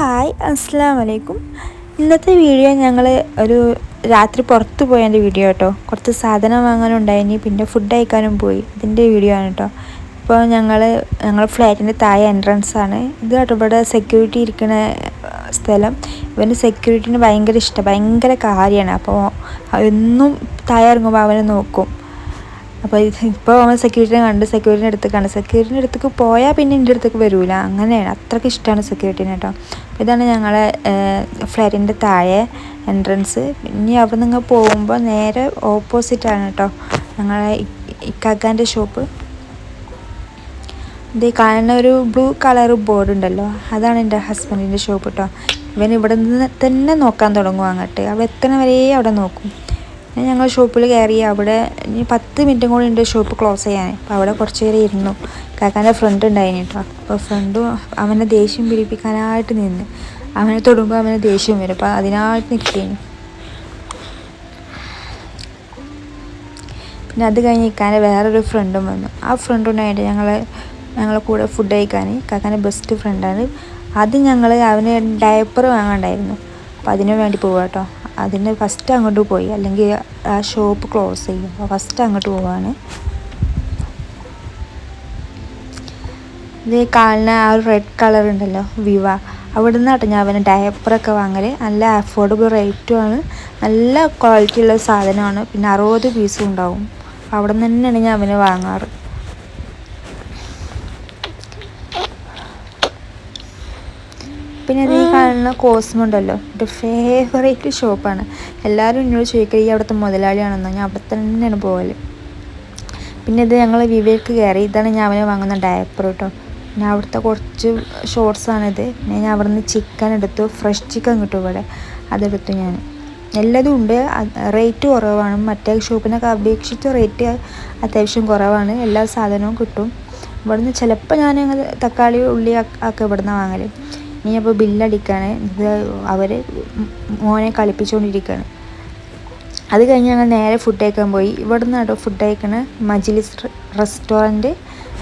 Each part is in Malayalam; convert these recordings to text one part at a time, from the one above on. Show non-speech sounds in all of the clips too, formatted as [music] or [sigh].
ഹായ് അസ്സാം വലൈക്കും ഇന്നത്തെ വീഡിയോ ഞങ്ങൾ ഒരു രാത്രി പുറത്ത് പോയതിന്റെ വീഡിയോ കേട്ടോ. കുറച്ച് സാധനം വാങ്ങാനുണ്ടായിനി പിന്നെ ഫുഡ് കഴിക്കാനും പോയി. ഇതിന്റെ വീഡിയോ ആണ് കേട്ടോ. ഇപ്പോൾ ഞങ്ങൾ ഞങ്ങൾ ഫ്ലാറ്റിന്റെ താഴെ എൻട്രൻസ് ആണ്. ഇത് കേട്ടോ ഇവിടെ സെക്യൂരിറ്റി ഇരിക്കുന്ന സ്ഥലം. ഇവന് സെക്യൂരിറ്റിന് ഭയങ്കര ഇഷ്ടം ഭയങ്കര കാര്യമാണ് അപ്പോൾ എന്നും താഴെ ഇറങ്ങുമ്പോൾ അവനെ നോക്കും. അപ്പോൾ ഇപ്പോൾ നമ്മൾ സെക്യൂരിറ്റിനെ കണ്ട് സെക്യൂരിറ്റിന്റെ അടുത്തേക്കാണ്. സെക്യൂരിറ്റിന്റെ അടുത്തേക്ക് പോയാൽ പിന്നെ എന്റെ അടുത്തേക്ക് വരില്ല അങ്ങനെയാണ്. അത്രയ്ക്ക് ഇഷ്ടമാണ് സെക്യൂരിറ്റിനെ കേട്ടോ. ഇതാണ് ഞങ്ങളെ ഫ്ലാറ്റിന്റെ താഴെ എൻട്രൻസ് ഇനി അവിടെ നിങ്ങൾ പോകുമ്പോൾ നേരെ ഓപ്പോസിറ്റാണ് കേട്ടോ. ഞങ്ങളെ ഇക്കാക്കാന്റെ ഷോപ്പ് ഇത് കാണുന്ന ഒരു ബ്ലൂ കളർ ബോർഡ് ഉണ്ടല്ലോ. അതാണ് എന്റെ ഹസ്ബൻഡിന്റെ ഷോപ്പ് കേട്ടോ ഇവൻ ഇവിടെ നിന്ന് തന്നെ നോക്കാൻ തുടങ്ങും അങ്ങോട്ട്. അവിടെ എത്തണ വരെ അവിടെ നോക്കും. പിന്നെ ഞങ്ങൾ ഷോപ്പിൽ കയറി അവിടെ ഇനി പത്ത് മിനിറ്റും കൂടി ഉണ്ട് ഷോപ്പ് ക്ലോസ് ചെയ്യാൻ. അപ്പോൾ അവിടെ കുറച്ച് നേരം ഇരുന്നു. കാക്കാന്റെ ഫ്രണ്ട് ഉണ്ടായിന് കേട്ടോ അപ്പോൾ ഫ്രണ്ടും അവനെ ദേഷ്യം പിടിപ്പിക്കാനായിട്ട് നിന്ന്. അവനെ തൊടുമ്പോൾ അവന് ദേഷ്യം വരും. അപ്പോൾ അതിനായിട്ട് നിൽക്കുകയാണ് പിന്നെ അത് കഴിഞ്ഞ് ഇക്കാന്റെ വേറൊരു ഫ്രണ്ടും വന്നു. ആ ഫ്രണ്ടുണ്ടായിട്ട് ഞങ്ങൾ ഞങ്ങളെ കൂടെ ഫുഡ് കഴിക്കാൻ. കാക്കാന്റെ ബെസ്റ്റ് ഫ്രണ്ടാണ് അത് ഞങ്ങൾ അവന് ഡയപ്പർ വാങ്ങാണ്ടായിരുന്നു. അപ്പോൾ അതിനു വേണ്ടി പോവാം കേട്ടോ. അതിന് ഫസ്റ്റ് അങ്ങോട്ട് പോയി. അല്ലെങ്കിൽ ആ ഷോപ്പ് ക്ലോസ് ചെയ്യും. അപ്പോൾ ഫസ്റ്റ് അങ്ങോട്ട് പോവാണ്. ഇത് കാലിന് ആ ഒരു റെഡ് കളർ ഉണ്ടല്ലോ വിവ. അവിടെ നിന്നാട്ടോ ഞാൻ അവന് ഡയപ്പറൊക്കെ വാങ്ങൽ നല്ല അഫോർഡബിൾ റേറ്റുമാണ് നല്ല ക്വാളിറ്റി ഉള്ള സാധനമാണ്. പിന്നെ അറുപത് പീസും ഉണ്ടാവും. അവിടെ നിന്ന് തന്നെയാണ് ഞാൻ അവന് വാങ്ങാറ്. പിന്നെ അത് ഈ കാണുന്ന കോസ്മോ ഉണ്ടല്ലോ എന്റെ ഫേവറേറ്റ് ഷോപ്പാണ് എല്ലാവരും എന്നോട് ചോദിക്കുക ഈ അവിടുത്തെ മുതലാളിയാണെന്നോ? ഞാൻ അവിടെ തന്നെയാണ് പോകൽ പിന്നെ ഇത് ഞങ്ങൾ വിവേക്ക് കയറി. ഇതാണ് ഞാൻ അവനെ വാങ്ങുന്ന ഡയപ്പർ കേട്ടോ ഞാൻ അവിടുത്തെ കുറച്ച് ഷോർട്സാണിത് ഞാൻ അവിടെ നിന്ന് ചിക്കൻ എടുത്തു. ഫ്രഷ് ചിക്കൻ കിട്ടും ഇവിടെ. അതെടുത്തു ഞാൻ. എല്ലാതും ഉണ്ട്. റേറ്റ് കുറവാണ്. മറ്റേ ഷോപ്പിനൊക്കെ അപേക്ഷിച്ച് റേറ്റ് അത്യാവശ്യം കുറവാണ്. എല്ലാ സാധനവും കിട്ടും. ഇവിടുന്ന് ചിലപ്പോൾ ഞാൻ തക്കാളി ഉള്ളി ഒക്കെ ഇവിടുന്ന് വാങ്ങൽ ഇനി അപ്പോൾ ബില്ലടിക്കാണ് ഇത് അവർ മോനെ കളിപ്പിച്ചുകൊണ്ടിരിക്കുകയാണ് അത് കഴിഞ്ഞ് ഞങ്ങൾ നേരെ ഫുഡ് കഴിക്കാൻ പോയി. ഇവിടെ നിന്ന് കേട്ടോ ഫുഡ് കഴിക്കണ മജിലിസ് റെസ്റ്റോറന്റ്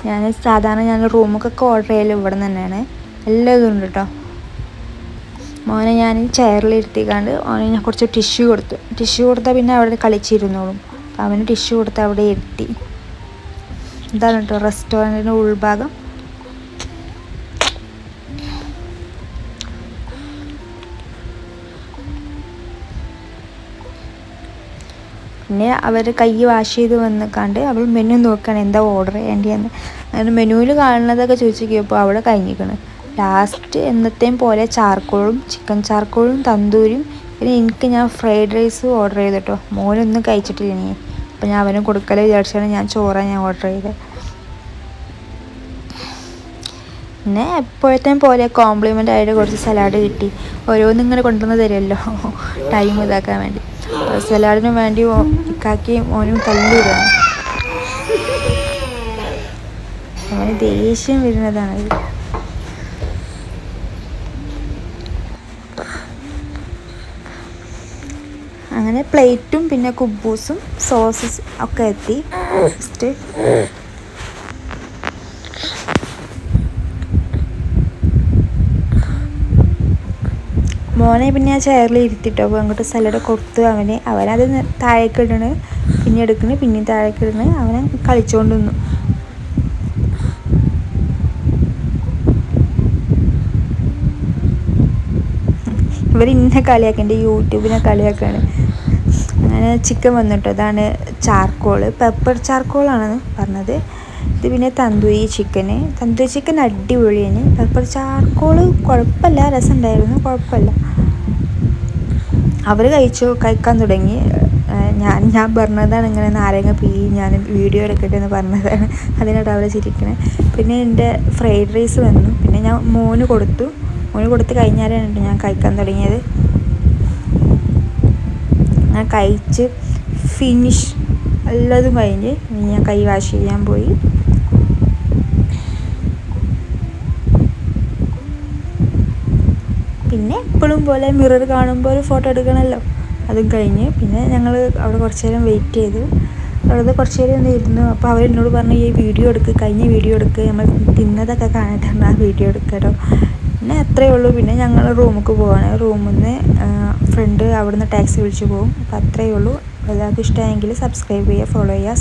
ഞാൻ സാധാരണ ഞാൻ റൂമൊക്കെ ഓർഡർ ചെയ്യൽ ഇവിടെ നിന്ന് തന്നെയാണ്. എല്ലാം ഇതും ഉണ്ട് കേട്ടോ. മോനെ ഞാൻ ചെയറിൽ ഇരുത്തിക്കാണ്ട് ഓനെ ഞാൻ കുറച്ച് ടിഷ്യൂ കൊടുത്തു. ടിഷ്യൂ കൊടുത്താൽ പിന്നെ അവിടെ കളിച്ചിരുന്നോളും. അപ്പം അവന് ടിഷ്യൂ കൊടുത്ത് അവിടെ ഇരുത്തി. ഇതാണ് കേട്ടോ റെസ്റ്റോറന്റിന്റെ ഉൾഭാഗം. പിന്നെ അവർ കൈ വാഷ് ചെയ്ത് വന്ന് കണ്ട് അവൾ മെനു നോക്കുകയാണ് എന്താ ഓർഡർ ചെയ്യേണ്ടതെന്ന്. അങ്ങനെ മെനുവിൽ കാണുന്നതൊക്കെ ചോദിച്ചപ്പോൾ അവിടെ കഴിഞ്ഞിരിക്കണം ലാസ്റ്റ് എന്നത്തെയും പോലെ ചാർക്കോളും ചിക്കൻ ചാർക്കോളും തന്തൂരും പിന്നെ എനിക്ക് ഞാൻ ഫ്രൈഡ് റൈസ് ഓർഡർ ചെയ്തു കേട്ടോ മോനൊന്നും കഴിച്ചിട്ടില്ല ഇനി. അപ്പം ഞാൻ അവന് കൊടുക്കൽ വിചാരിച്ചാണ് ഞാൻ ചോറാണ് ഞാൻ ഓർഡർ ചെയ്തത് പിന്നെ എപ്പോഴത്തേയും പോലെ കോംപ്ലിമെന്റ് ആയിട്ട് കുറച്ച് സലാഡ് കിട്ടി. ഓരോന്നും ഇങ്ങനെ കൊണ്ടുവന്ന് തരുമല്ലോ. [laughs] ടൈം ഇതാക്കാൻ വേണ്ടി. സലാഡിന് വേണ്ടി ഇക്കാക്കിയും ഓനും തല്ലിടുകയാണ് അവന് ദേഷ്യം വരുന്നതാണ്. അങ്ങനെ പ്ലേറ്റും പിന്നെ കുബൂസും സോസസ് ഒക്കെ എത്തി. ഫസ്റ്റ് മോനെ പിന്നെ ആ ചെയറിൽ ഇരുത്തിട്ടോ. അപ്പോൾ അങ്ങോട്ട് സലഡ് കൊടുത്തു അവനെ അവനത് താഴേക്ക് ഇടണ്. പിന്നെ എടുക്കണ് പിന്നെയും താഴേക്ക് ഇടണ്. അവനെ കളിച്ചുകൊണ്ട് നിന്നു. ഇവർ ഇന്ന കളിയാക്കി യൂട്യൂബിനെ കളിയാക്കാണ്. അങ്ങനെ ചിക്കൻ വന്നിട്ടോ. അതാണ് ചാർക്കോൾ. പെപ്പർ ചാർക്കോളാണ് പറഞ്ഞത്. ഇത് പിന്നെ തന്തൂരി ചിക്കന്. തന്തൂരി ചിക്കൻ അടിപൊളിയാണ്. പെപ്പർ ചാർക്കോൾ കുഴപ്പമില്ല രസമുണ്ടായിരുന്നു കുഴപ്പമില്ല. അവർ കഴിച്ചു കഴിക്കാൻ തുടങ്ങി. ഞാൻ ഞാൻ പറഞ്ഞതാണ് ഇങ്ങനെ നാരങ്ങ പീ ഞാൻ വീഡിയോ എടുക്കട്ടെ എന്ന് പറഞ്ഞതാണ്. അതിനായിട്ട് അവർ ചിരിക്കണേ. പിന്നെ എന്റെ ഫ്രൈഡ് റൈസ് വന്നു. പിന്നെ ഞാൻ മോന് കൊടുത്തു. മോന് കൊടുത്ത് കഴിഞ്ഞാലാണ് ഞാൻ കഴിക്കാൻ തുടങ്ങിയത്. ഞാൻ കഴിച്ച് ഫിനിഷ് എല്ലാതും കഴിഞ്ഞ് ഞാൻ കൈ വാഷ് ചെയ്യാൻ പോയി. പിന്നെ എപ്പോഴും പോലെ മിറർ കാണുമ്പോൾ ഒരു ഫോട്ടോ എടുക്കണമല്ലോ. അതും കഴിഞ്ഞ് പിന്നെ ഞങ്ങൾ അവിടെ കുറച്ച് നേരം വെയിറ്റ് ചെയ്തു. അവിടെ കുറച്ച് നേരം ഒന്ന് ഇരുന്നു. അപ്പോൾ അവർ എന്നോട് പറഞ്ഞു ഈ വീഡിയോ എടുക്ക് കഴിഞ്ഞ വീഡിയോ എടുക്ക്. നമ്മൾ തിന്നതൊക്കെ കാണിട്ടാണ് ആ വീഡിയോ എടുക്കട്ടോ പിന്നെ അത്രയേ ഉള്ളൂ. പിന്നെ ഞങ്ങൾ റൂമിലേക്ക് പോവാണ്. റൂമിൽ നിന്ന് ഫ്രണ്ട് അവിടുന്ന് ടാക്സി വിളിച്ച് പോകും അപ്പോൾ അത്രയേ ഉള്ളൂ. എല്ലാവർക്കും ഇഷ്ടമായെങ്കിൽ സബ്സ്ക്രൈബ് ചെയ്യുക ഫോളോ ചെയ്യുക.